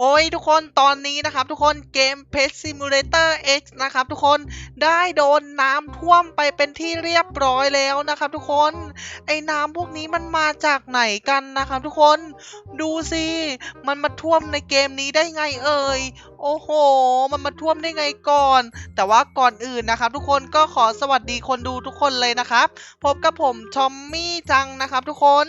โอ้ยทุกคนตอนนี้นะครับทุกคนเกม Pet Simulator X นะครับทุกคนได้โดนน้ำท่วมไปเป็นที่เรียบร้อยแล้วนะครับทุกคนไอ้น้ำพวกนี้มันมาจากไหนกันนะครับทุกคนดูสิมันมาท่วมในเกมนี้ได้ไงเอ่ยโอ้โห มันมาท่วมได้ไงก่อน แต่ว่าก่อนอื่นนะครับ ทุกคนก็ขอสวัสดีคนดูทุกคนเลยนะครับ พบกับผมทอมมี่จังนะครับ ทุกคน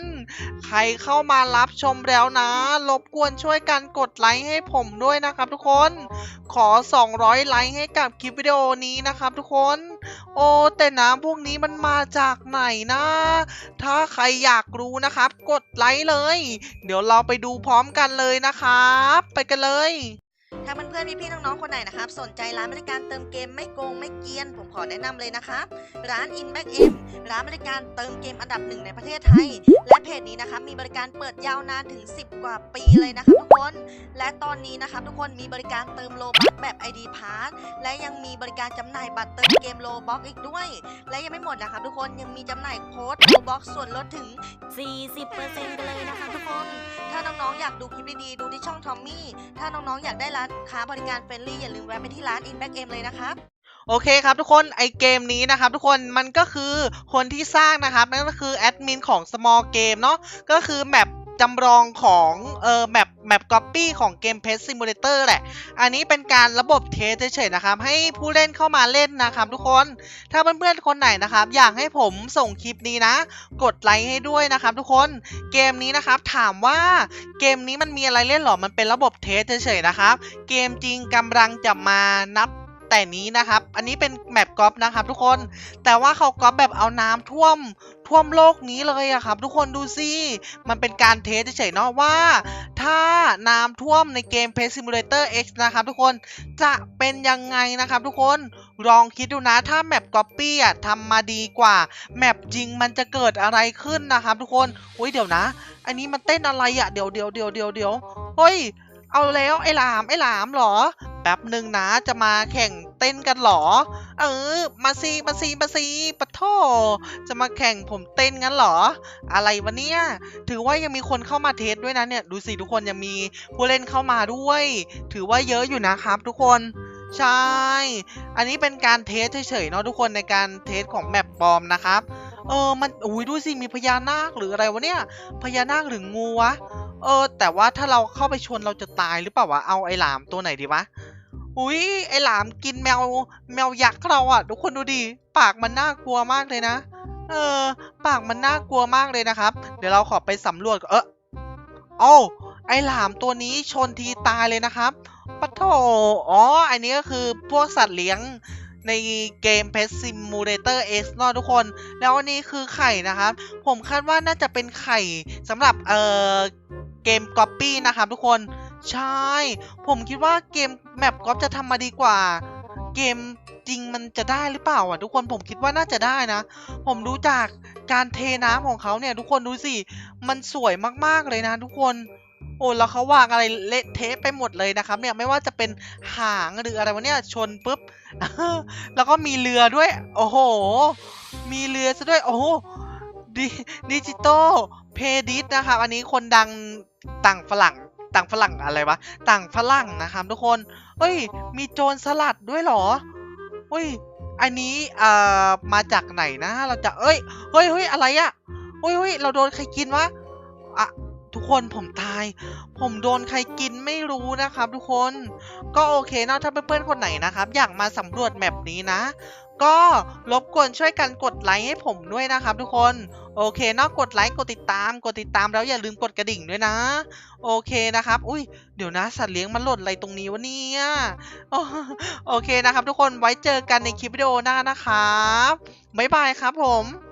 ใครเข้ามารับชมแล้วนะรบกวนช่วยกันกดไลค์ให้ผมด้วยนะครับทุกคน ขอ 200 ไลค์ให้กับคลิปวิดีโอนี้นะครับทุกคน โอ้แต่น้ำพวกนี้มันมาจากไหนนะ ถ้าใครอยากรู้นะครับ กดไลค์เลย เดี๋ยวเราไปดูพร้อมกันเลยนะครับ ไปกันเลย ถ้าเพื่อนๆพี่ๆน้องๆคนไหนนะครับ สนใจร้านบริการเติมเกมไม่โกงไม่เกียน ผมขอแนะนำเลยนะครับร้าน Inback M ร้านบริการเติมเกมอันดับหนึ่งในประเทศไทย และเพจนี้นะครับมีบริการเปิดยาวนานถึง 10 กว่าปีเลยนะครับทุกคน และตอนนี้นะครับทุกคนมีบริการเติมโลบัคแบบ ID Pass และยังมีบริการจำหน่ายบัตรเติมเกมโลบ็อกอีกด้วย และยังไม่หมดนะครับทุกคนยังมีจำหน่ายโค้ดโลบ็อกส่วนลดถึง 40%กันเลยนะครับทุกคน ถ้าน้องๆอยากดูคลิปดีๆดูที่ช่องทอมมี่ถ้าน้องๆอยากได้ร้านค้าบริการเฟรนลี่อย่าลืมแวะไปที่ร้าน Inback M เลยนะครับโอเคครับทุกคนไอเกมนี้นะครับทุกคนมันก็คือคนที่สร้างนะครับนั่นก็คือแอดมินของ small game เนาะก็คือแมป จำลองของเออแมปแมปก๊อปปี้ของเกม Pet Simulator แหละ อันนี้เป็นการระบบเทสเฉยๆนะครับ ให้ผู้เล่นเข้ามาเล่นนะครับทุกคน ถ้าเพื่อนๆคนไหนนะครับ อยากให้ผมส่งคลิปนี้นะ กดไลค์ให้ด้วยนะครับทุกคน เกมนี้นะครับถามว่าเกมนี้มันมีอะไรเล่นหรอ มันเป็นระบบเทสเฉยๆนะครับ เกมจริงกำลังจะมานับ แต่นี้นะครับ อันนี้เป็นแมปกอล์ฟนะครับทุกคน แต่ว่าเขากอล์ฟแบบเอาน้ำท่วมท่วมโลกนี้เลยอะครับ ทุกคนดูสิ มันเป็นการเทสเฉยๆเนาะว่า ถ้าน้ำท่วมในเกม Pet Simulator X นะครับทุกคนจะเป็นยังไงนะครับทุกคนลองคิดดูนะถ้าแมปก๊อปปี้อะทำมาดีกว่าแมปจริงมันจะเกิดอะไรขึ้นนะครับทุกคนอุ้ยเดี๋ยวนะ อันนี้มันเต้นอะไรอะเดี๋ยวเดี๋ยวเดี๋ยวเดี๋ยวเดี๋ยวเฮ้ยเอาแล้วไอ้หลามไอ้หลามหรอ แป๊บหนึ่งนะจะมาแข่งเต้นกันเหรอ เออ มาซีมาซีมาซีปะโทจะมาแข่งผมเต้นงั้นเหรอ อะไรวะเนี่ย ถือว่ายังมีคนเข้ามาเทสด้วยนะเนี่ย ดูสิทุกคนยังมีผู้เล่นเข้ามาด้วย ถือว่าเยอะอยู่นะครับทุกคนใช่ อันนี้เป็นการเทสเฉยๆเนาะทุกคนในการเทสของแมปปอมนะครับ เออ มัน อุ้ยดูสิ มีพญานาคหรืออะไรวะเนี่ย พญานาคหรืองูวะ เออ แต่ว่าถ้าเราเข้าไปชนเราจะตายหรือเปล่าวะ เอาไอ้หลามตัวไหนดีวะ อุ้ยไอหลามกินแมวแมวยักษ์เราอะทุกคนดูดิปากมันน่ากลัวมากเลยนะ เออ ปากมันน่ากลัวมากเลยนะครับ เดี๋ยวเราขอไปสำรวจเออโอ้าไอหลามตัวนี้ชนทีตายเลยนะครับปะโถอ๋อ อันนี้ก็คือพวกสัตว์เลี้ยงในเกม Pet Simulator X เนอะทุกคน แล้วอันนี้คือไข่นะครับ ผมคาดว่าน่าจะเป็นไข่สำหรับเอ่อเกมก๊อปปี้นะครับทุกคน ใช่ ผมคิดว่าเกม แมปก๊อปจะทำมาดีกว่า เกมจริงมันจะได้หรือเปล่าอะทุกคนผมคิดว่าน่าจะได้นะ ผมดูจากการเทน้ำของเขาเนี่ย ทุกคนดูสิ มันสวยมากๆเลยนะ ทุกคนโอ้แล้วเขาวางอะไรเละเทะไปหมดเลยนะครับ เนี่ยไม่ว่าจะเป็นหางหรืออะไรวะเนี่ยชนปุ๊บแล้วก็มีเรือด้วย โอ้โห มีเรือซะด้วย โอ้โหดิดิจิตอลเพดิสนะครับอันนี้คนดังต่างฝรั่ง ต่างฝรั่งอะไรวะ ต่างฝรั่งนะครับทุกคนเอ้ย มีโจรสลัดด้วยหรอ เฮ้ย อันนี้เอ่อมาจากไหนนะ เราจะ เอ้ย เฮ้ยเฮ้ยอะไรอะเฮ้ยเฮ้ยเราโดนใครกินวะอะทุกคนผมตาย ผมโดนใครกินไม่รู้นะครับ ทุกคน ก็โอเคนะถ้าเพื่อนๆคนไหนนะครับ อยากมาสำรวจแมปนี้นะ ก็รบกวนช่วยกันกดไลค์ให้ผมด้วยนะครับ ทุกคน โอเคนอกกดไลค์กดติดตามกดติดตามแล้วอย่าลืมกดกระดิ่งด้วยนะ โอเคนะครับ อุ้ยเดี๋ยวนะสัตว์เลี้ยงมันหล่นอะไรตรงนี้วะเนี่ยโอ้โอเคนะครับ ทุกคนไว้เจอกันในคลิปวิดีโอหน้านะครับบ๊ายบายครับผม